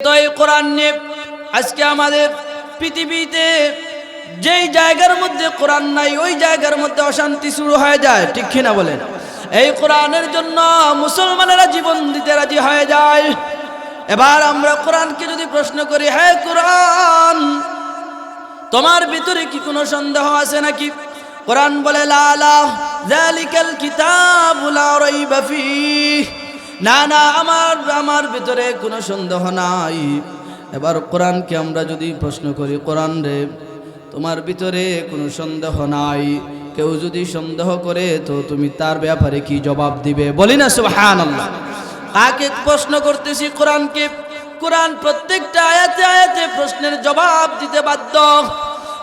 কোরআন নিয়ে আজকে আমাদের পৃথিবীতে যেই জায়গার মধ্যে কোরআন নাই, ওই জায়গার মধ্যে অশান্তি শুরু হয়ে যায়, ঠিক কিনা বলেন? এই কোরআনের জন্য মুসলমানেরা জীবন দিতে রাজি হয়ে যায়। এবার আমরা কোরআনকে যদি প্রশ্ন করি হ্যাঁ কোরআন, তোমার ভিতরে কি কোনো সন্দেহ আছে নাকি? কোরআন বলে লালা জালিকাল কিতাবুলা রাইবা ফিহ। না না, আমার আমার ভিতরে কোনো সন্দেহ নাই। এবার কোরআনকে আমরা যদি প্রশ্ন করি, কোরআন রে, তোমার ভিতরে কোনো সন্দেহ নাই? কেউ যদি সন্দেহ করে, তো তুমি তার ব্যাপারে কি জবাব দিবে? বলি না, সুবহানাল্লাহ। কাকে প্রশ্ন করতেছি কোরআনকে। কোরআন প্রত্যেকটা আয়াতে আয়াতে প্রশ্নের জবাব দিতে বাধ্য।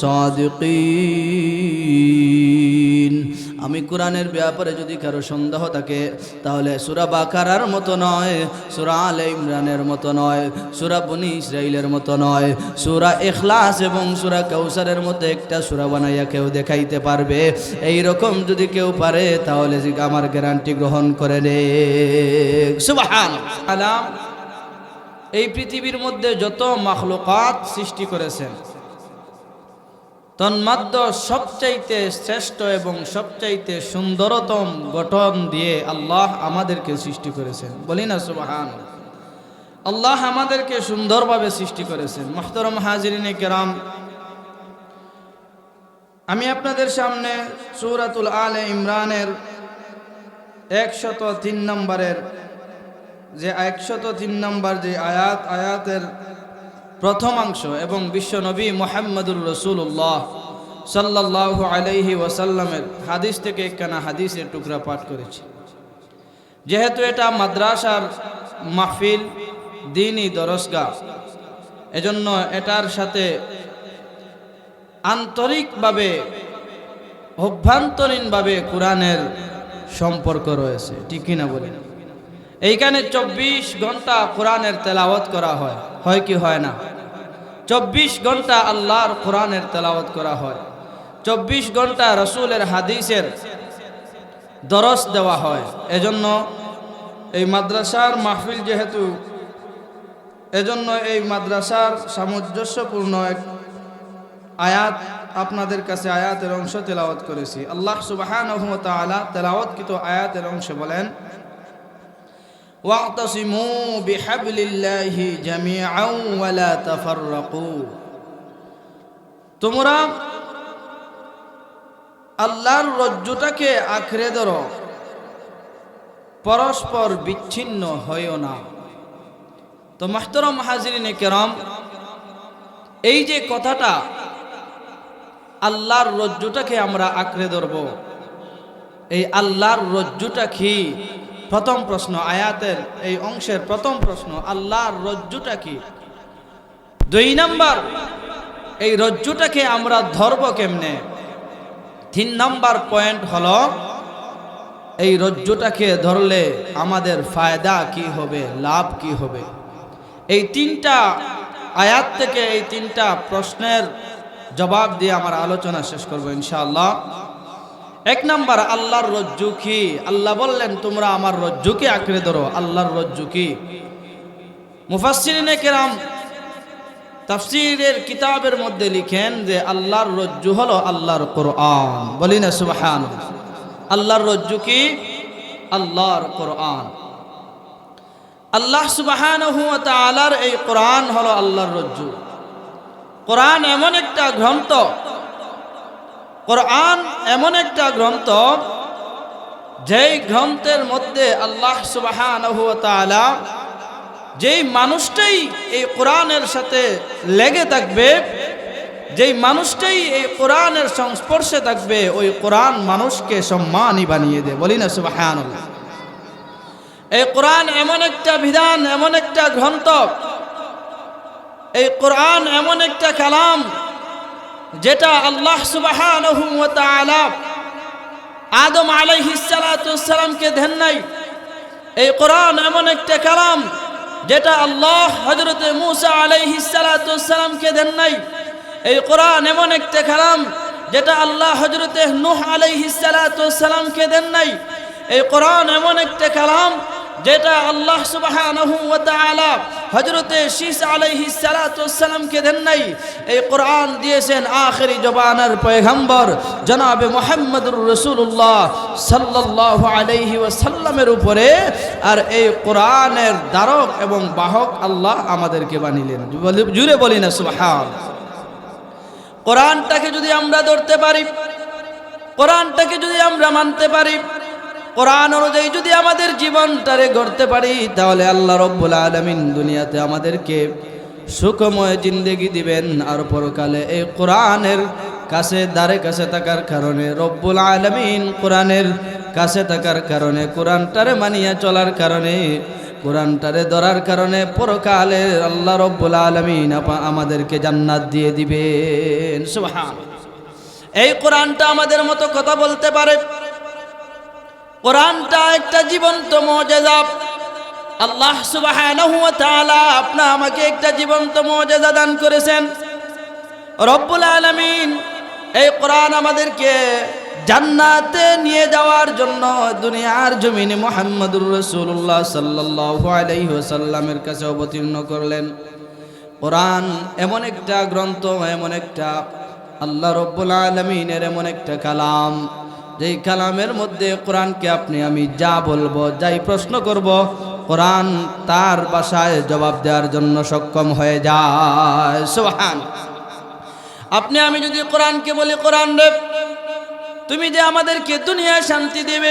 সাদিকিন। আমি কোরআনের ব্যাপারে যদি কারও সন্দেহ থাকে, তাহলে সুরা বাকারার মতো নয়, সুরা আল ইমরানের মতো নয়, সুরা বনি ইসরাইলের মতো নয়, সুরা এখলাস এবং সুরা কৌসারের মতো একটা সুরা বানাইয়া কেউ দেখাইতে পারবে। এই রকম যদি কেউ পারে, তাহলে আমার গ্যারান্টি গ্রহণ করে নে আলাম এই পৃথিবীর মধ্যে যত মাখলুকাত সৃষ্টি করেছেন তন্মাদ্য সবচাইতে শ্রেষ্ঠ এবং সবচাইতে সুন্দরতম গঠন দিয়ে আল্লাহ আমাদেরকে সৃষ্টি করেছেন। বলি না সুবাহান। আল্লাহ আমাদেরকে সুন্দরভাবে সৃষ্টি করেছেন। মোহতরম হাজিরিনে কেরাম, আমি আপনাদের সামনে সুরাতুল আলে ইমরানের একশত তিন নম্বরের যে একশত তিন নম্বর যে আয়াত, আয়াতের প্রথমাংশ এবং বিশ্বনবী মোহাম্মদুর রসুল্লাহ সাল্লাহ আলাইহি ওয়াসাল্লামের হাদিস থেকে একখানা হাদিসের টুকরা পাঠ করেছি। যেহেতু এটা মাদ্রাসার মাহফিল, দিনই দরসগা এজন্য এটার সাথে আন্তরিকভাবে, অভ্যন্তরীণভাবে কোরআনের সম্পর্ক রয়েছে ঠিকই না বলি? এইখানে চব্বিশ ঘণ্টা কোরআনের তেলাওয়াত করা হয় হয় কি হয় না? চব্বিশ ঘণ্টা আল্লাহর কোরআনের তেলাওয়াত করা হয়। চব্বিশ ঘণ্টা রসুলের হাদিসের দরস দেওয়া হয়। এজন্য এই মাদ্রাসার মাহফিল যেহেতু, এজন্য এই মাদ্রাসার সামঞ্জস্যপূর্ণ এক আয়াত আপনাদের কাছে আয়াতের অংশ তেলাওয়াত করেছি। আল্লাহ সুবাহান তেলাওয়াতকৃত আয়াতের অংশ বলেন واعتصموا بحبل الله جميعا ولا تفرقوا তোমরা আল্লাহর রজ্জুটাকে আঁকড়ে ধরো পরস্পর বিচ্ছিন্ন হইও না তো মাহতরম হাজিরিনে কেরম এই যে কথাটা আল্লাহর রজ্জুটাকে আমরা আঁকড়ে ধরব এই আল্লাহর রজ্জুটা কি প্রথম প্রশ্ন, আয়াতের এই অংশের প্রথম প্রশ্ন, আল্লাহর রজ্জুটা কি? দুই নাম্বার, এই রজ্জুটাকে আমরা ধরব কেমনে? তিন নাম্বার পয়েন্ট হলো, এই রজ্জুটাকে ধরলে আমাদের ফায়দা কি হবে, লাভ কি হবে? এই তিনটা আয়াত থেকে এই তিনটা প্রশ্নের জবাব দিয়ে আমার আলোচনা শেষ করব ইনশাআল্লাহ। এক নাম্বার, আল্লাহর রজ্জু কি আল্লাহ বললেন, তোমরা আমার রজ্জুকে আঁকড়ে ধরো, আল্লাহর রজ্জু কি মুফাসসিরিনে কেরাম তাফসিরের কিতাবের মধ্যে লিখেন যে, আল্লাহর রজ্জু হলো আল্লাহর কোরআন। বলি না সুবাহান আল্লাহর রজ্জু কি আল্লাহর কোরআন। আল্লাহ তাআলার এই কোরআন হলো আল্লাহর রজ্জু। কোরআন এমন একটা গ্রন্থ কোরআন এমন একটা গ্রন্থ, যেই গ্রন্থের মধ্যে আল্লাহ সুবাহানহু তাআলা যেই মানুষটাই এই কোরআনের সাথে লেগে থাকবে, যেই মানুষটাই এই কোরআনের সংস্পর্শে থাকবে, ওই কোরআন মানুষকে সম্মানই বানিয়ে দেয়। বলি না সুবাহান এই কোরআন এমন একটা বিধান, এমন একটা গ্রন্থ, এই কোরআন এমন একটা কালাম যেটা আল্লাহ তাআলা আদম আলাইহিস সালাতু সালামকে দেন নাই। এই কোরআন এমন একটা কালাম যেটা আল্লাহ হযরতে মূসা আলাইহিস সালাতু সালামকে দেন নাই। এই কোরআন এমন একটা কালাম যেটা আল্লাহ হযরতে নূহ আলাইহিস সালাতু সালামকে দেন নাই। এই কোরআন এমন একটা কালাম যেটা আল্লাহ সুবহানাহু ওয়া তাআলা হযরতে শীস আলাইহিস সালাতু সালামকে দেন নাই? এই কোরআন দিয়েছেন আখেরি জবানের পয়গম্বর জনাবে মুহাম্মদুর রাসূলুল্লাহ সাল্লাল্লাহু আলাইহি ওয়াসাল্লামের উপরে। আর এই কোরআনের দ্বারক এবং বাহক আল্লাহ আমাদেরকে বানিলেন। জুড়ে বলি না, সুবহান। কোরআনটাকে যদি আমরা ধরতে পারি, কোরআনটাকে যদি আমরা মানতে পারি কোরআন অনুযায়ী যদি আমাদের জীবনটারে গড়তে পারি, তাহলে আল্লাহ রব্বুল আলমিন দুনিয়াতে আমাদেরকে সুখময় জিন্দেগি দিবেন। আর পরকালে এই কোরআনের কাছে, দ্বারে কাছে থাকার কারণে, রব্বুল আলমিন কোরআনের কাছে থাকার কারণে, কোরআনটারে মানিয়া চলার কারণে, কোরআনটারে ধরার কারণে, পরকালে আল্লাহ রব্বুল আলমিন আমাদেরকে জান্নাত দিয়ে দিবেন। এই কোরআনটা আমাদের মতো কথা বলতে পারে কোরআনটা একটা জীবন্ত মজেজা। আল্লাহ তাআলা আপনা আমাকে একটা জীবন্ত মজেজা দান করেছেন। রব্বুল আলামিন এই কোরআন আমাদেরকে জান্নাতে নিয়ে যাওয়ার জন্য দুনিয়ার জমিনে মুহাম্মদুর রসুল্লাহ সাল্লাল্লাহু আলাইহি ওয়াসাল্লামের কাছে অবতীর্ণ করলেন। কোরআন এমন একটা গ্রন্থ, এমন একটা আল্লাহ রব্বুল আলমিনের এমন একটা কালাম। যেই কালামের মধ্যে কোরআনকে আপনি, আমি যা বলব, যাই প্রশ্ন করব, কোরআন তার বাসায় জবাব দেওয়ার জন্য সক্ষম হয়ে যায়। সোহান আপনি, আমি যদি কোরআনকে বলি, কোরআন রে, তুমি যে আমাদেরকে দুনিয়ায় শান্তি দেবে,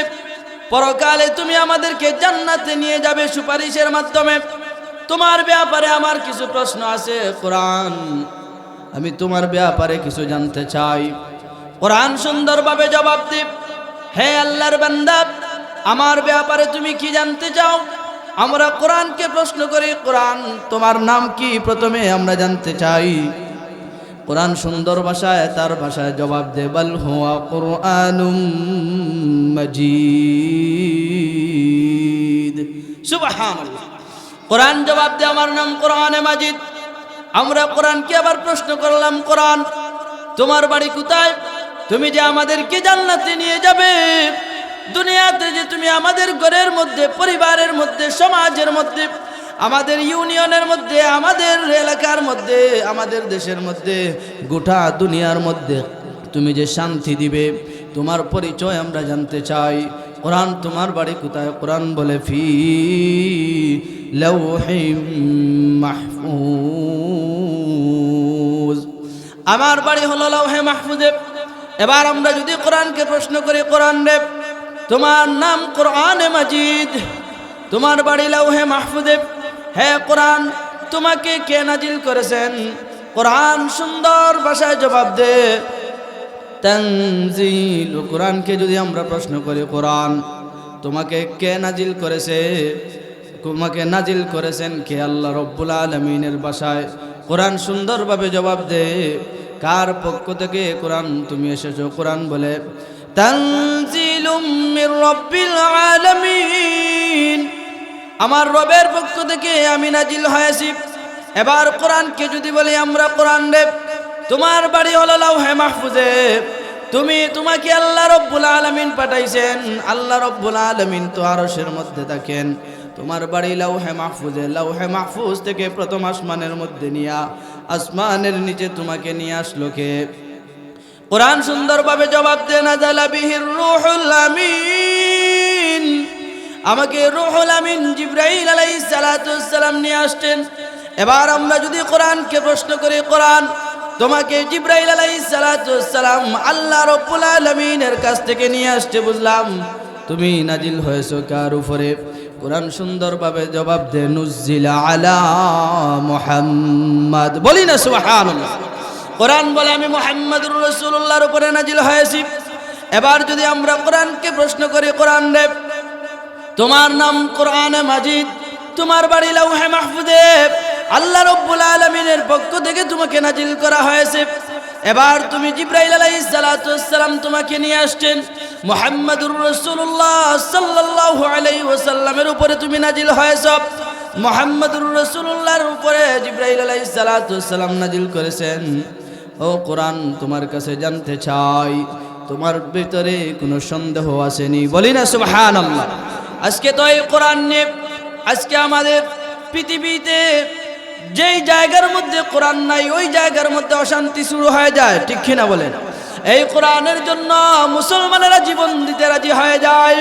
পরকালে তুমি আমাদেরকে জান্নাতে নিয়ে যাবে সুপারিশের মাধ্যমে, তোমার ব্যাপারে আমার কিছু প্রশ্ন আছে, কোরআন, আমি তোমার ব্যাপারে কিছু জানতে চাই। কোরআন সুন্দরভাবে জবাব দিব হে আল্লাহর বান্দা, আমার ব্যাপারে তুমি কি জানতে চাও? আমরা কোরআনকে প্রশ্ন করি, কোরআন, তোমার নাম কি? প্রথমে আমরা জানতে চাই, কোরআন সুন্দর ভাষায়, তার ভাষায় জবাব দে। বল হুয়া কোরআনুম মজিদ। সুবহানাল্লাহ। কোরআন জবাব দে, আমার নাম কোরআনে মাজিদ। আমরা কোরআনকে আবার প্রশ্ন করলাম, কোরআন, তোমার বাড়ি কোথায়? তুমি যে আমাদেরকে জান্নাতে নিয়ে যাবে, দুনিয়াতে যে তুমি আমাদের ঘরের মধ্যে, পরিবারের মধ্যে, সমাজের মধ্যে, আমাদের ইউনিয়নের মধ্যে, আমাদের এলাকার মধ্যে, আমাদের দেশের মধ্যে, গোটা দুনিয়ার মধ্যে তুমি যে শান্তি দিবে, তোমার পরিচয় আমরা জানতে চাই। কোরআন তোমার বাড়ি কোথায়? কোরআন বলে, ফি মাহফুজ। আমার বাড়ি হলো লৌহে মাহফুজে। এবার আমরা যদি কোরআনকে প্রশ্ন করি, কোরআন রে, তোমার নাম কোরআনে মাজিদ, তোমার বাড়ি লৌহে মাহফুদেব হে কোরআন, তোমাকে কে নাজিল করেছেন? কোরআন সুন্দর ভাষায় জবাব দে। তানজিল, কোরআনকে যদি আমরা প্রশ্ন করি, কোরআন, তোমাকে কে নাজিল করেছে? তোমাকে নাজিল করেছেন কে? আল্লাহ রব্বুল আলমিনের বাসায় কোরআন সুন্দরভাবে জবাব দে। কার পক্ষ থেকে কোরআন তুমি এসেছ? কোরআন বলে আমার রবের পক্ষ থেকে আমি নাজিল হয়েছি। এবার কোরআনকে যদি বলি আমরা কোরআন রে তোমার বাড়ি হলো লাউহে মাহফুজে। তুমি তোমাকে আল্লাহ রব্বুল আলমিন পাঠাইছেন। আল্লাহ রব্বুল আলমিন তো আরশের মধ্যে থাকেন। তোমার বাড়ি লাউহে মাহফুজে, লাউহে মাহফুজ থেকে প্রথম আসমানের মধ্যে নিয়া আসমানের নিচে তোমাকে নিয়ে আসলো কে? কোরআন সুন্দরভাবে জবাব দে না জালা বিহির রুহুল আমিন। আমাকে রুহুল আমিন জিব্রাইল সালাতু সালাম নিয়ে আসতেন এবার আমরা যদি কোরআনকে প্রশ্ন করি, কোরআন, তোমাকে জিব্রাইল আলাইহিস সালাতু সালাম আল্লাহ রাব্বুল আলামিনের কাছ থেকে নিয়ে আসতে বুঝলাম। তুমি নাজিল হয়েছো কার উপরে? কোরআন সুন্দরভাবে জবাব দে নুজিলা আলা মুহাম্মদ। বলি না, সুবহানাল্লাহ। কোরআন বলে, আমি মোহাম্মদুর রসুল্লাহর উপরে নাজিল হয়েছি। এবার যদি আমরা কোরআনকে প্রশ্ন করি, কোরআন রে, তোমার নাম কোরআনে মাজিদ? তোমার বাড়ি লাউহে মাহফুদে আল্লাহ রব্বুল আলমিনের পক্ষ থেকে তোমাকে নাজিল করা হয়েছে। এবার তুমি জিব্রাইল আলাইহিস সালাতু তোমাকে নিয়ে আসছেন মোহাম্মদুর রসুল্লাহ সাল্লাল্লাহু আলাইহি ওয়াসাল্লামের উপরে তুমি নাজিল হয়েছ। মোহাম্মদুর রসুল্লাহর উপরে জিব্রাইল আলাইহিস সালাতু নাজিল করেছেন। ও কোরআন, তোমার কাছে জানতে চাই, তোমার ভিতরে কোনো সন্দেহ আসেনি। বলি না সুবহানাল্লাহ। আজকে তো এই কোরআন নিয়ে, আজকে আমাদের পৃথিবীতে যেই জায়গার মধ্যে কোরআন নাই, ওই জায়গার মধ্যে অশান্তি শুরু হয়ে যায়, ঠিক কিনা বলেন? এই কোরআনের জন্য মুসলমানেরা জীবন দিতে রাজি হয়ে যায়।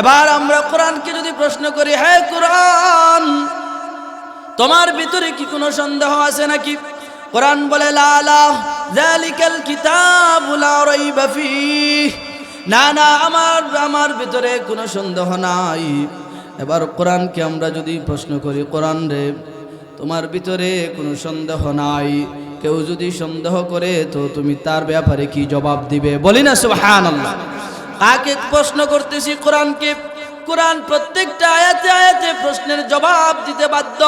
এবার আমরা কোরআনকে যদি প্রশ্ন করি হ্যাঁ কোরআন, তোমার ভিতরে কি কোনো সন্দেহ আছে নাকি? কোরআন বলে লালা জালিকাল কিতাবুল রাইবা ফিহ। না না, আমার আমার ভিতরে কোনো সন্দেহ নাই। এবার কোরআনকে আমরা যদি প্রশ্ন করি, কোরআন রে তোমার ভিতরে কোনো সন্দেহ নাই। কেউ যদি সন্দেহ করে, তো তুমি তার ব্যাপারে কি জবাব দিবে? বলি না, সুবহানাল্লাহ। কাকে প্রশ্ন করতেছি কোরআনকে? কোরআন প্রত্যেকটা আয়াতে আয়াতে প্রশ্নের জবাব দিতে বাধ্য।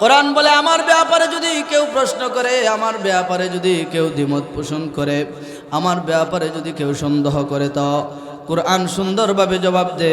কোরআন বলে, আমার ব্যাপারে যদি কেউ প্রশ্ন করে, আমার ব্যাপারে যদি কেউ দ্বিমত পোষণ করে, আমার ব্যাপারে যদি কেউ সন্দেহ করে, তো কোরআন সুন্দরভাবে জবাব দে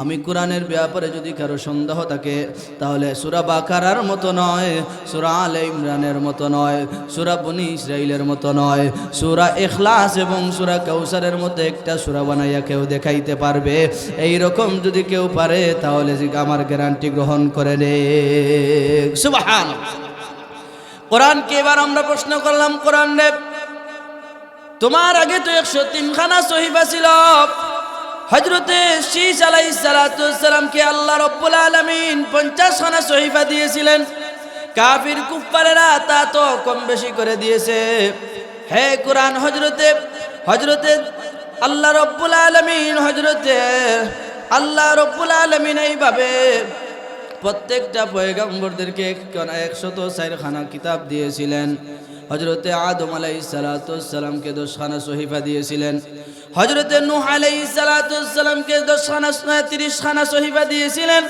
আমি কোরআনের ব্যাপারে যদি কারও সন্দেহ থাকে, তাহলে সুরা বাকারার মতো নয়, সুরা আলে ইমরানের মতো নয়, সুরা বনি ইসরাইলের মতো নয়, সুরা এখলাস এবং সুরা কৌসারের মতো একটা সুরা বানাইয়া কেউ দেখাইতে পারবে। এই রকম যদি কেউ পারে, তাহলে আমার গ্যারান্টি গ্রহণ করে নে। কোরআনকে এবার আমরা প্রশ্ন করলাম, কোরআন তোমার আগে তো একশো তিনখানা সহিবা ছিল। হজরতে শীষ আলাই সালাতামকে আল্লাহ রব্বুল আলমিন পঞ্চাশ খানা সহিফা দিয়েছিলেন। কাফির কুফারেরা তা তো কম বেশি করে দিয়েছে। হে কোরআন হজরতে হজরতে আল্লাহ রব্বুল আলমিন হজরতে আল্লাহ রব্বুল আলমিন এইভাবে প্রত্যেকটা পয়গম্বরদেরকে একশত চারখানা কিতাব দিয়েছিলেন। হজরতে আদম আলাই সালাতামকে দশখানা সহিফা দিয়েছিলেন। হজরতে নুহ আলাই সালাতামকে দশখানা তিরিশ খানা সহিফা দিয়েছিলেন।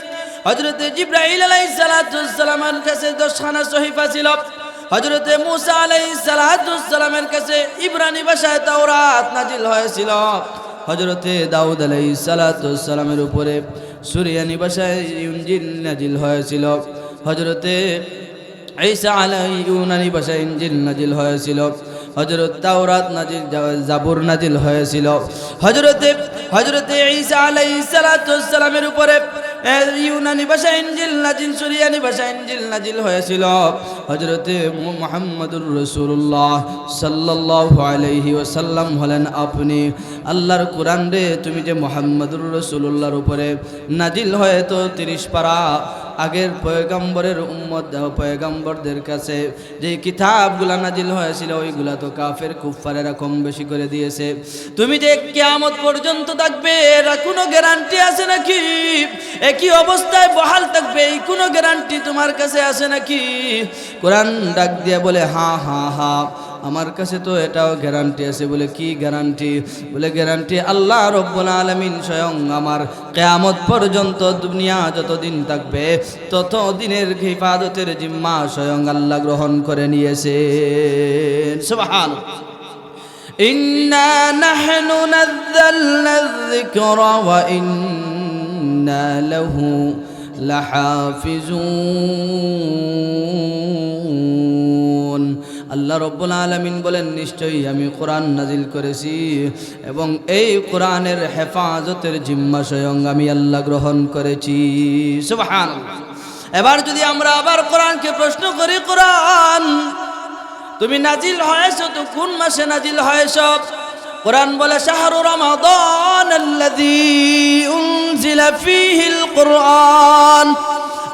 হজরতে জিব্রাহিল আলাই সালাতামের কাছে দশখানা সহিফা ছিল। হজরতে মুসা আলাই সালাতামের কাছে ইব্রানি ভাষায় তাওরাত নাজিল হয়েছিল। হজরতে দাউদ আলাই সালাতামের উপরে সুরিয়ানি ভাষায় ইঞ্জিল নাজিল হয়েছিল। হজরতে ঈসা আলাই ইউনানি ভাষায় ইঞ্জিল নাজিল হয়েছিল। হজরত তাওরাত নাজিল, জাবুর নাজিল হয়েছিল। হজরতে হজরতে ঈসা আলাই সালামের উপরে ইউনানি ভাষা ইঞ্জিল নাজিল, সুরিয়ানি ভাষা ইঞ্জিল নাজিল হয়েছিল। হজরতে মোহাম্মদুর রসুল্লাহ সাল্লাহ আলহি ওসাল্লাম হলেন আপনি। আল্লাহর কোরআন রে, তুমি যে মোহাম্মদুর রসুল্লাহর উপরে নাজিল হয়ে তো তিরিশ পারা আগের পয়গম্বরের উম্মত পয়গম্বরদের কাছে। যে কিতাবগুলা নাজিল হয়েছিল, ওইগুলা তো কাফের কুফারেরা কম বেশি করে দিয়েছে। তুমি যে কেয়ামত পর্যন্ত থাকবে, এরা কোনো গ্যারান্টি আছে নাকি? একই অবস্থায় বহাল থাকবে, এই কোনো গ্যারান্টি তোমার কাছে আছে নাকি? কোরআন ডাক দিয়ে বলে, হা হা হা। আমার কাছে তো এটাও গ্যারান্টি আছে বলে কি গ্যারান্টি বলে গ্যারান্টি আল্লাহ রব্বুল আলমিন স্বয়ং আমার কেয়ামত পর্যন্ত দুনিয়া যতদিন থাকবে তত দিনের হিফাদতের জিম্মা স্বয়ং আল্লাহ গ্রহণ করে নিয়েছে সুবহান إنا نحن نزلنا الذكر وإنا له لحافظون আল্লাহ রব্বুল আলমিন বলেন, নিশ্চয়ই আমি কোরআন নাজিল করেছি এবং এই কোরআনের হেফাজতের জিম্মা স্বয়ং আমি আল্লাহ গ্রহণ করেছি। এবার যদি আমরা আবার কোরআনকে প্রশ্ন করি, কোরআন, তুমি নাজিল হয়েছ তো কোন মাসে নাজিল হয়েছ? কোরআন বলে, শাহরু কুরআন।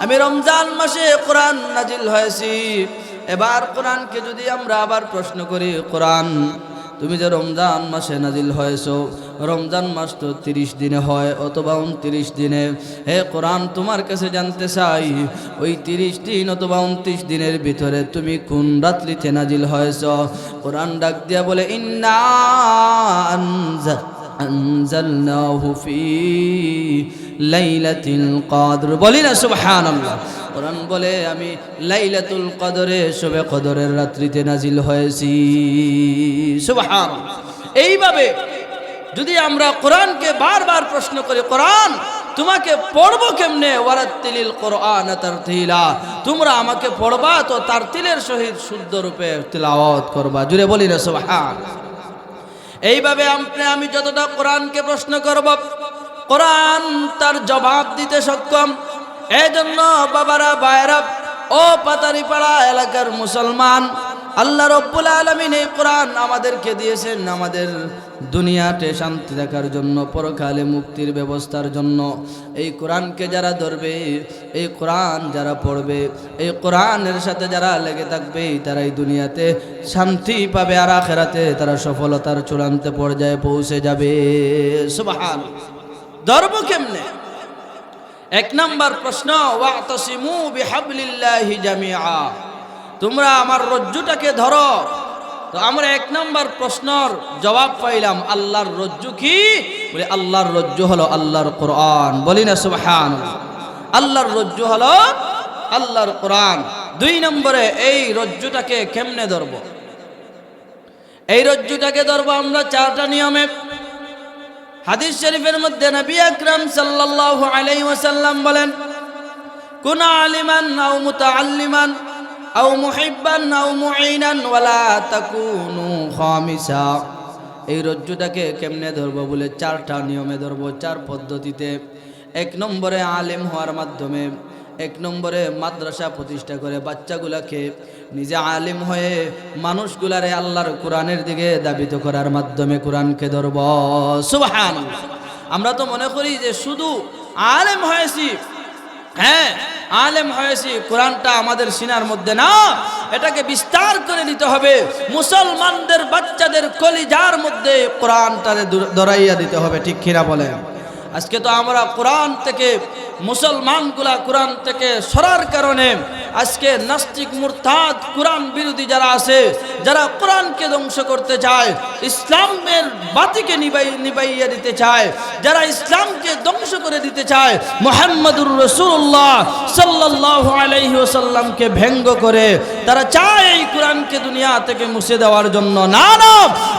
আমি রমজান মাসে কোরআন নাজিল হয়েছি। এবার কোরআনকে যদি আমরা আবার প্রশ্ন করি, কোরআন, তুমি যে রমজান মাসে নাজিল হয়েছো, রমজান মাস তো তিরিশ দিনে হয়, অথবা উনত্রিশ দিনে। হে কোরআন, তোমার কাছে জানতে চাই, ওই তিরিশ দিন অথবা উনত্রিশ দিনের ভিতরে তুমি কোন রাত্রিতে নাজিল হয়েছ? কোরআন ডাক দিয়া বলে, ইন্না আনজালনাহু ফি লাইলাতিল কদর বলি না, সুবহানাল্লাহ। কোরআন বলে, আমি লাইলাতুল কদরে, শবে কদরের রাত্রিতে নাজিল হয়েছি। সুবহান এইভাবে যদি আমরা কোরআনকে বারবার প্রশ্ন করি, কোরআন, তোমাকে পড়ব কেমনে? ওয়ারাত্তিলিল কোরআন তারতিলা। তোমরা আমাকে পড়বা তো তার তিলের সহিত শুদ্ধ রূপে তিলাওয়াত করবা। জুড়ে বলি না সুবহান এইভাবে আপনি, আমি যতটা কোরআনকে প্রশ্ন করব, কোরআন তার জবাব দিতে সক্ষম। এই জন্য বাবারা বায়রা ও পাতারিপাড়া এলাকার মুসলমান আল্লাহ রব্বুল আলমিন এই কোরআন আমাদেরকে দিয়েছেন আমাদের দুনিয়াতে শান্তি দেখার জন্য, পরকালে মুক্তির ব্যবস্থার জন্য। এই কোরআনকে যারা ধরবে, এই কোরআন যারা পড়বে, এই কোরআনের সাথে যারা লেগে থাকবে তারা এই দুনিয়াতে শান্তি পাবে আর আখেরাতে তারা সফলতার চূড়ান্ত পর্যায়ে পৌঁছে যাবে। সুবহান। ধর্ম কেমনে? এক নাম্বার প্রশ্ন, ওয়াতসিমু বিহাবলিল্লাহি জামিআ। তোমরা আমার রজ্জুটাকে ধরো। তো আমরা এক নম্বর প্রশ্নর জবাব পাইলাম, আল্লাহর রজ্জু কি? বলে, আল্লাহর রজ্জু হলো আল্লাহর কোরআন। বলি না সুবহান আল্লাহর রজ্জু হলো আল্লাহর কোরআন। দুই নম্বরে, এই রজ্জুটাকে কেমনে ধরব? এই রজ্জুটাকে ধরবো আমরা চারটা নিয়মে। হাদিস শরীফের মধ্যে নবী আকরাম সাল্লাল্লাহু আলাইহি ওয়াসাল্লাম বলেন, কুন আলিমান আও মুতাআল্লিমান। আও মুহিব্বান আও মুঈনান ওয়ালা তাকুনু খামিসা। এই রজ্জুটাকে কেমনে ধরবো বলে চারটা নিয়মে ধরবো, চার পদ্ধতিতে। এক নম্বরে আলেম হওয়ার মাধ্যমে, এক নম্বরে মাদ্রাসা প্রতিষ্ঠা করে বাচ্চাগুলাকে নিজে আলেম হয়ে মানুষগুলারে আল্লাহর কোরআনের দিকে দাবিত করার মাধ্যমে কোরআনকে ধরব। সুবহান আমরা তো মনে করি যে শুধু আলেম হয়েছি। হ্যাঁ আলেম হয়েছি, কোরআনটা আমাদের সিনার মধ্যে না। এটাকে বিস্তার করে নিতে হবে। মুসলমানদের বাচ্চাদের কলিজার মধ্যে কোরআনটারে দরাইয়া দিতে হবে, ঠিক কিনা বলে আজকে তো আমরা কোরআন থেকে মুসলমানগুলা কোরআন থেকে সরার কারণে আজকে নাস্তিক, মুরতাদ, কোরআন বিরোধী যারা আছে, যারা কোরআনকে ধ্বংস করতে চায়, ইসলামের বাতিকে নিবাই, নিবাইয়া দিতে চায়, যারা ইসলামকে ধ্বংস করে দিতে চায়, মোহাম্মদুর রসুল্লাহ সাল্লাহ আলাইহি ওসাল্লামকে ব্যঙ্গ করে তারা চায় এই কোরআনকে দুনিয়া থেকে মুছে দেওয়ার জন্য। না না,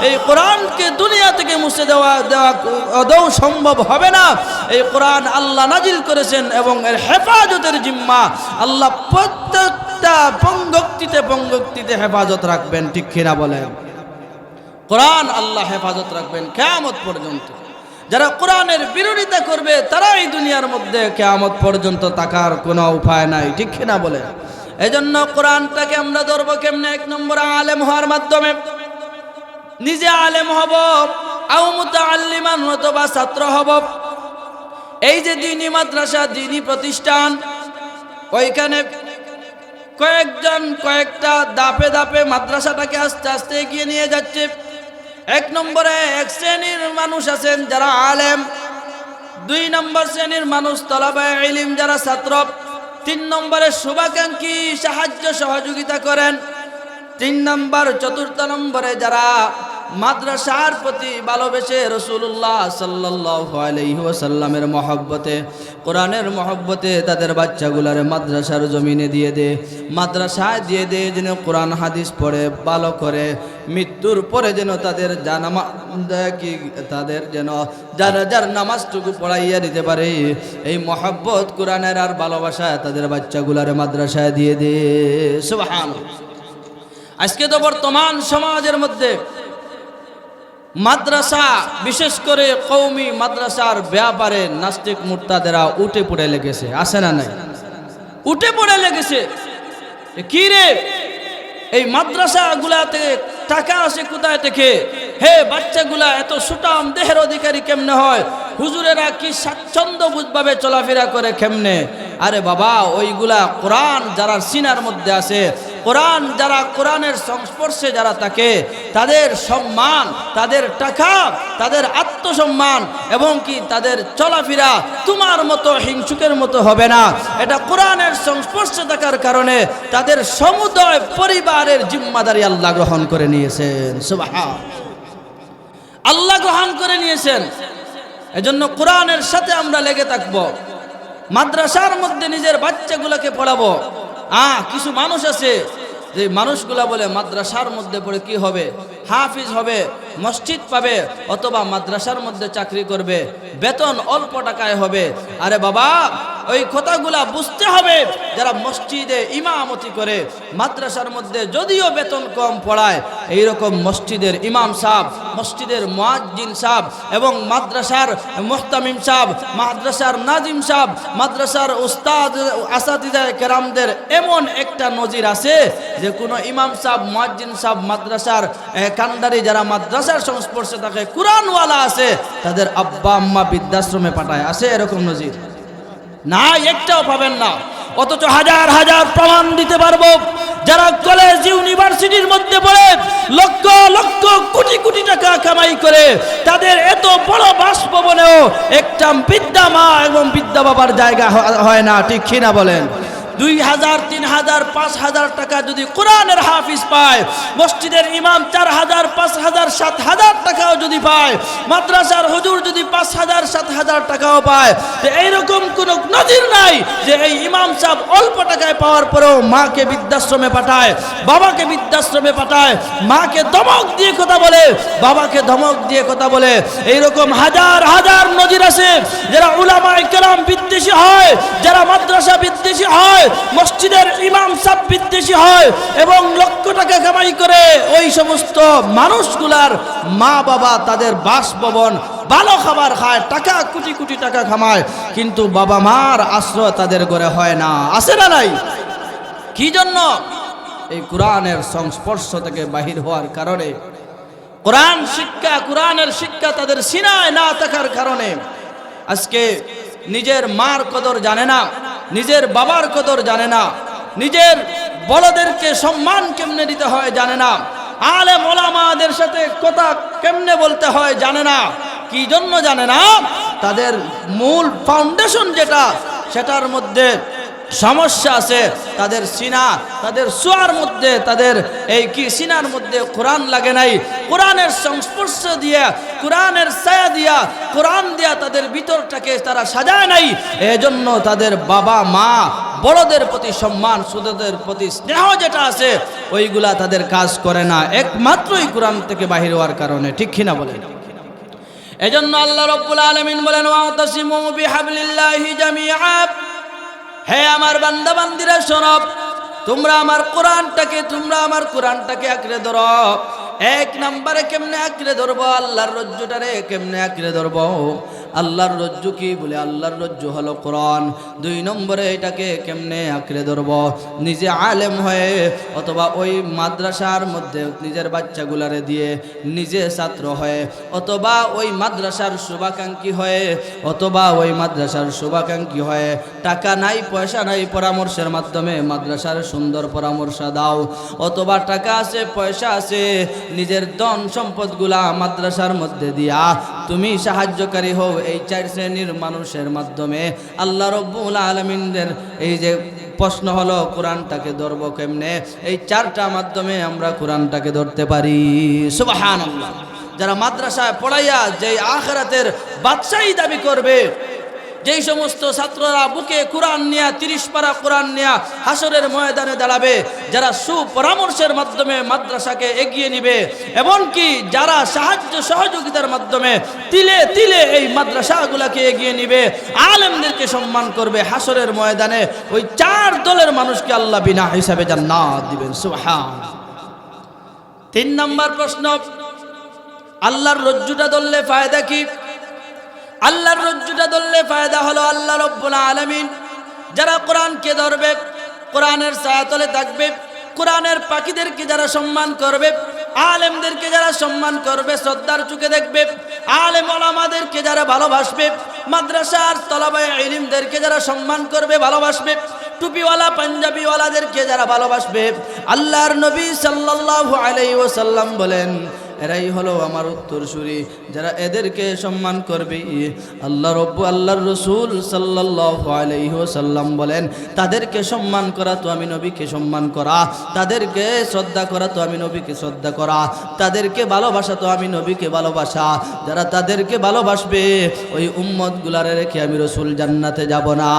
এই কোরআনকে দুনিয়া থেকে মুছে দেওয়া দেওয়া আদৌ সম্ভব হবে না। এই কোরআন আল্লাহ নাজিল করেছেন এবং এর হেফাজতের জিম্মা আল্লাহ প্রত্যেকটা পঙ্গক্তিতে পঙ্গক্তিতে হেফাজত রাখবেন, ঠিক কিনা বলেন? কোরআন আল্লাহ হেফাজত রাখবেন কেয়ামত পর্যন্ত। যারা কোরআনের বিরোধিতা করবে তারা এই দুনিয়ার মধ্যে কেয়ামত পর্যন্ত তাকার কোনো উপায় নাই, ঠিক কিনা বলে এই জন্য কোরআনটাকে আমরা ধরবো কেমনে? এক নম্বর আলেম হওয়ার মাধ্যমে। নিজে আলেম হব, আও মুতাআল্লিমান অথবা ছাত্র হব। এই যে দিনী মাদ্রাসা, দিনী প্রতিষ্ঠান, ওইখানে কয়েকজন, কয়েকটা দাপে দাপে মাদ্রাসাটাকে আস্তে আস্তে এগিয়ে নিয়ে যাচ্ছে। এক নম্বরে এক শ্রেণির মানুষ আছেন যারা আলেম, দুই নম্বর শ্রেণির মানুষ তলাবায় ইলিম যারা ছাত্র, তিন নম্বরে শুভাকাঙ্ক্ষী সাহায্য সহযোগিতা করেন, তিন নম্বর, চতুর্থ নম্বরে যারা মাদ্রাসার প্রতি ভালোবেসে রসুল্লাহ সাল্লাহ আলহিহাসাল্লামের মহব্বতে, কোরআনের মহব্বতে তাদের বাচ্চাগুলারে মাদ্রাসার জমিনে দিয়ে দে, মাদ্রাসায় দিয়ে দে যেন কোরআন হাদিস পড়ে, ভালো করে, মৃত্যুর পরে যেন তাদের জানামা, কি তাদের যেন যারা যার নামাজটুকু পড়াইয়া দিতে পারে, এই মহব্বত কোরআনের আর ভালোবাসায় তাদের বাচ্চাগুলারে মাদ্রাসায় দিয়ে দে আজকে তো বর্তমান সমাজের মধ্যে মাদ্রাসা, বিশেষ করে কৌমি মাদ্রাসার ব্যাপারে নাস্তিক মুরতাদেরা উঠে পড়ে লেগেছে আসে না নাই? উঠে পড়ে লেগেছে। কি রে? এই মাদ্রাসা গুলাতে টাকা আসে কোথায় থেকে? হে বাচ্চাগুলা, এত সুটাম দেহের অধিকারী কেমনে হয়? হুজুরেরা কি স্বাচ্ছন্দ্য ভাবে চলাফেরা করে কেমনে? আরে বাবা, ওইগুলা কোরআন যারা সিনার মধ্যে আছে কোরআন যারা কোরআনের সংস্পর্শে যারা থাকে, তাদের সম্মান, তাদের টাকা, তাদের আত্মসম্মান এবং কি তাদের চলাফেরা তোমার মতো হিংসুকের মতো হবে না। এটা কোরআনের সংস্পর্শে থাকার কারণে তাদের সমুদয় পরিবারের জিম্মাদারি আল্লাহ গ্রহণ করে নিয়েছেন। আল্লাহ গ্রহণ করে নিয়েছেন। এজন্য কোরআনের সাথে আমরা লেগে থাকব। মাদ্রাসার মধ্যে নিজের বাচ্চাগুলোকে পড়াবো। আ কিছু মানুষ আছে যে মানুষগুলা বলে মাদ্রাসার মধ্যে পড়ে কি হবে? হাফিজ হবে, মসজিদ পাবে, অথবা মাদ্রাসার মধ্যে চাকরি করবে, বেতন অল্প টাকায় হবে। আরে বাবা ওই কথাগুলা বুঝতে হবে। যারা মসজিদে ইমামতি করে মাদ্রাসার মধ্যে যদিও বেতন কম পড়ায় এইরকম মসজিদের ইমাম সাহ মসজিদের মুয়াজ্জিন সাহ এবং মাদ্রাসার মোহতামিম সাহ মাদ্রাসার নাজিম সাহ মাদ্রাসার উস্তাদ আসাদিদা কেরামদের এমন একটা নজির আছে যে কোনো ইমাম সাহ মুয়াজ্জিন সাহ মাদ্রাসার এ, কান্ডারি যারা মাদ্রাসার সংস্পর্শে থাকে কোরআনওয়ালা আছে তাদের আব্বা আম্মা বৃদ্ধাশ্রমে পাঠায়। আছে এরকম নজির? না, একটাও পাবেন না। অথচ হাজার হাজার প্রমাণ দিতে পারব। যারা কলেজ ইউনিভার্সিটির মধ্যে পড়ে লক্ষ লক্ষ, কোটি কোটি টাকা কামাই করে, তাদের এত বড় বাসভবনেও একটা বিদ্যা মা এবং বিদ্যা বাবার জায়গা হয় না, ঠিক কিনা বলেন? দুই হাজার, তিন হাজার, পাঁচ হাজার টাকা যদি কোরআনের হাফিজ পায়, মসজিদের ইমাম চার হাজার, পাঁচ হাজার, সাত হাজার টাকাও যদি পায়, মাদ্রাসার হুজুর যদি পাঁচ হাজার, সাত হাজার টাকাও পায়, তো এইরকম কোনো নজির নাই যে এই ইমাম সাহেব অল্প টাকায় পাওয়ার পরেও মাকে বৃদ্ধাশ্রমে পাঠায়, বাবাকে বৃদ্ধাশ্রমে পাঠায়, মাকে ধমক দিয়ে কথা বলে, বাবাকে ধমক দিয়ে কথা বলে। এইরকম হাজার হাজার নজির আছে যারা উলামায়ে কেরাম বিদ্বেষী হয়, যারা মাদ্রাসা বিদ্বেষী হয়, মসজিদের ইমাম সাহ বিদ্বেষী হয় এবং লক্ষ টাকা কামাই করে ওই সমস্ত মানুষগুলার মা বাবা তাদের বাসভবন ভালো খাবার খায়, টাকা, কোটি কোটি টাকা কামায়, কিন্তু বাবা মার আশ্রয় তাদের ঘরে হয় না। আসে না নাই? কি জন্য? এই কোরআনের সংস্পর্শ থেকে বাহির হওয়ার কারণে। কোরআন শিক্ষা, কোরআনের শিক্ষা তাদের সিনায় না থাকার কারণে। আজকে নিজের মার কদর জানে না। নিজের বাবার কদর জানে না। নিজের বড়দেরকে সম্মান কেমনে দিতে হয় জানে না। আলে মোলামাদের সাথে কথা কেমনে বলতে হয় জানে না। কি জন্য জানে না? তাদের মূল ফাউন্ডেশন যেটা, সেটার মধ্যে সমস্যা আছে, তাদের সিনা, তাদের সোয়ার মধ্যে, তাদের এই কি সিনার মধ্যে কোরআন লাগে নাই। কোরআনের সংস্পর্শ দিয়া, কোরআনের ছায়া দিয়া, কোরআন দিয়া তাদের ভিতরটাকে তারা সাজায় নাই। এজন্য তাদের বাবা, মা, বড়দের প্রতি সম্মান, ছোটদের প্রতি স্নেহ যেটা আছে, ওইগুলা তাদের কাজ করে না। একমাত্রই কোরআন থেকে বাহির হওয়ার কারণে, ঠিক কিনা বলেন? এজন্য আল্লাহ রব্বুল আলামিন বলেন হে আমার বান্দা বান্দিরা সরব তোমরা আমার কোরআনটাকে, তোমরা আমার কোরআনটাকে আঁকড়ে ধরো। এক নাম্বারে কেমনে আঁকড়ে ধরবো? আল্লাহর রজ্জুটারে কেমনে আঁকড়ে ধরবো? আল্লাহর রজ্জু কি বলে? আল্লাহর রজ্জু হলো কোরআন। দুই নম্বরে এটাকে কেমনে আঁকড়ে ধরবো? নিজে আলেম হয়ে অথবা ওই মাদ্রাসার মধ্যে নিজের বাচ্চাগুলারে দিয়ে নিজে ছাত্র হয়ে অথবা ওই মাদ্রাসার শুভাকাঙ্ক্ষী হয়ে অথবা ওই মাদ্রাসার শুভাকাঙ্ক্ষী হয়ে টাকা নাই, পয়সা নাই পরামর্শের মাধ্যমে মাদ্রাসার সুন্দর পরামর্শ দাও। অথবা টাকা আছে, পয়সা আছে, নিজের ধন সম্পদগুলা মাদ্রাসার মধ্যে দিয়া তুমি সাহায্যকারী হও এই চার শ্রেণির মানুষের মাধ্যমে আল্লাহ রব্বুল আলমিনদের এই যে প্রশ্ন হলো, কোরআনটাকে ধরবো কেমনে? এই চারটা মাধ্যমে আমরা কোরআনটাকে ধরতে পারি। সুবাহান যারা মাদ্রাসায় পড়াইয়া যে আখরাতের বাদশাহী দাবি করবে যেই সমস্ত ছাত্ররা বুকে কোরআন নিয়া, তিরিশ পারা কোরআন নিয়া হাসরের ময়দানে দাঁড়াবে, যারা সুপরামর্শের মাধ্যমে মাদ্রাসাকে এগিয়ে নিবে, এমনকি যারা সাহায্য সহযোগিতার মাধ্যমে তিলে তিলে এই মাদ্রাসাগুলাকে এগিয়ে নিবে, আলেমদেরকে সম্মান করবে হাসরের ময়দানে, ওই চার দলের মানুষকে আল্লাহ বিনা হিসাবে জান্নাত দিবেন সুবহান তিন নম্বর প্রশ্ন, আল্লাহর রজ্জুটা ধরলে ফায়দা কি? আল্লাহর রজ্জুটা ধরলে ফায়দা হলো আল্লাহ রব্বুল আলামিন। যারা কোরআনকে ধরবে, কোরআনের সায়াতলে থাকবে, কোরআনের পাখিদেরকে যারা সম্মান করবে, আলেমদেরকে যারা সম্মান করবে, শ্রদ্ধার চোখে দেখবে, আলেম ওলামাদেরকে যারা ভালোবাসবে, মাদ্রাসার তলাবায় ইলিমদেরকে যারা সম্মান করবে, ভালোবাসবে, টুপিওয়ালা, পাঞ্জাবিওয়ালাদেরকে যারা ভালোবাসবে, আল্লাহর নবী সাল্লাল্লাহু আলাইহি ওয়াসাল্লাম বলেন এরাই হলো আমার উত্তরসূরি। যারা এদেরকে সম্মান করবে, আল্লাহ রব্বু, আল্লাহর রসুল সাল্লাল্লাহু আলাইহি ওয়াসাল্লাম বলেন, তাদেরকে সম্মান করা তো আমি নবীকে সম্মান করা, তাদেরকে শ্রদ্ধা করা তো আমি নবীকে শ্রদ্ধা করা, তাদেরকে ভালোবাসা তো আমি নবীকে ভালোবাসা। যারা তাদেরকে ভালোবাসবে, ওই উম্মত গুলারে রেখে আমি রসুল জান্নাতে যাব না।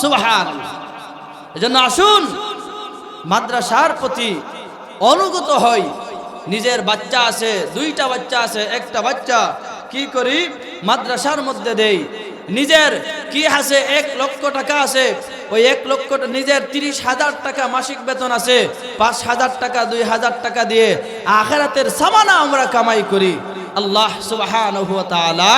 সুবহান এজন্য আসুন, মাদ্রাসার প্রতি অনুগত হই। নিজের বাচ্চা আছে, দুইটা বাচ্চা আছে, একটা বাচ্চা কি করি? মাদ্রাসার মধ্যে দেই। নিজের কি আছে? এক লক্ষ টাকা আছে। ওই এক লক্ষ নিজের তিরিশ হাজার টাকা মাসিক বেতন আছে। পাঁচ হাজার টাকা, দুই হাজার টাকা দিয়ে আখেরাতের সামানা আমরা কামাই করি। আল্লাহ তাআলা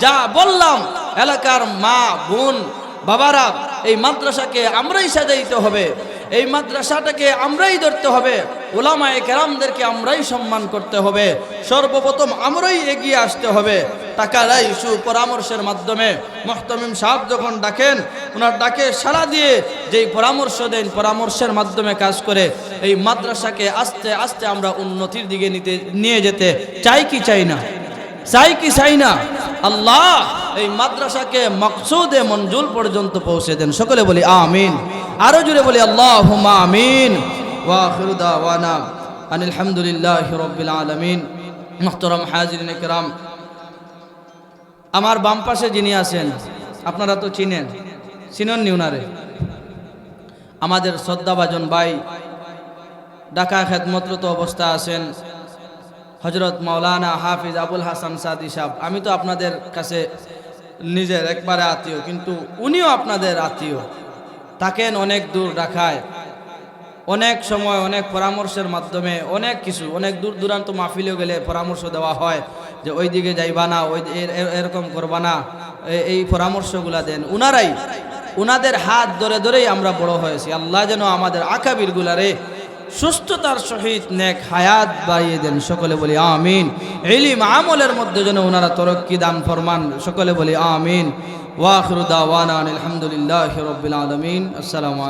যা বললাম, এলাকার মা, বোন, বাবারা, এই মাদ্রাসাকে আমরাই সাজাইতে হবে। এই মাদ্রাসাটাকে আমরাই ধরতে হবে। ওলামায় কেরামদেরকে আমরাই সম্মান করতে হবে। সর্বপ্রথম আমরাই এগিয়ে আসতে হবে। টাকা টাকারাই সুপরামর্শের মাধ্যমে। মোহতমিম সাহেব যখন ডাকেন ওনার ডাকে সাড়া দিয়ে যেই পরামর্শ দেন, পরামর্শের মাধ্যমে কাজ করে এই মাদ্রাসাকে আস্তে আস্তে আমরা উন্নতির দিকে নিতে, নিয়ে যেতে চাই কি চাই না। চাই কি চাই না, আল্লাহ এই মাদ্রাসাকে মকসুদে মঞ্জুল পর্যন্ত পৌঁছে দেন। সকলে বলি আমিন। আরও জুড়ে বলি আল্লাহ আমিন। ওয়াহিরুদাওয়ানা আলমিন। মোহতরম আমার বাম পাশে যিনি আছেন, আপনারা তো চিনেন চিনেন নিউনারে আমাদের শ্রদ্ধাভাজন ভাই ডাকা খেদমতরত অবস্থা আছেন। হজরত মাওলানা হাফিজ আবুল হাসান সাদি সাহেব, আমি তো আপনাদের কাছে নিজের একবারে আত্মীয়, কিন্তু উনিও আপনাদের আত্মীয়। থাকেন অনেক দূর রাখায়, অনেক সময় অনেক পরামর্শের মাধ্যমে অনেক কিছু, অনেক দূর দূরান্ত মাহফিলেও গেলে পরামর্শ দেওয়া হয় যে ওই দিকে যাইবা না, ওই এরকম করবা না এই পরামর্শগুলা দেন। উনারাই, উনাদের হাত ধরে ধরেই আমরা বড় হয়েছি। আল্লাহ যেন আমাদের আকাবির গুলারে সুস্থতার সহিত নেক হায়াত বাড়িয়ে দেন। সকলে বলি আমিন। এলিম আমলের মধ্যে যেন ওনারা তরক্কি দান ফরমান। সকলে বলি আমিন। ওয়াখরুদা ওয়ান আলহামদুলিল্লাহ রবিল আলমিন। আসসালামু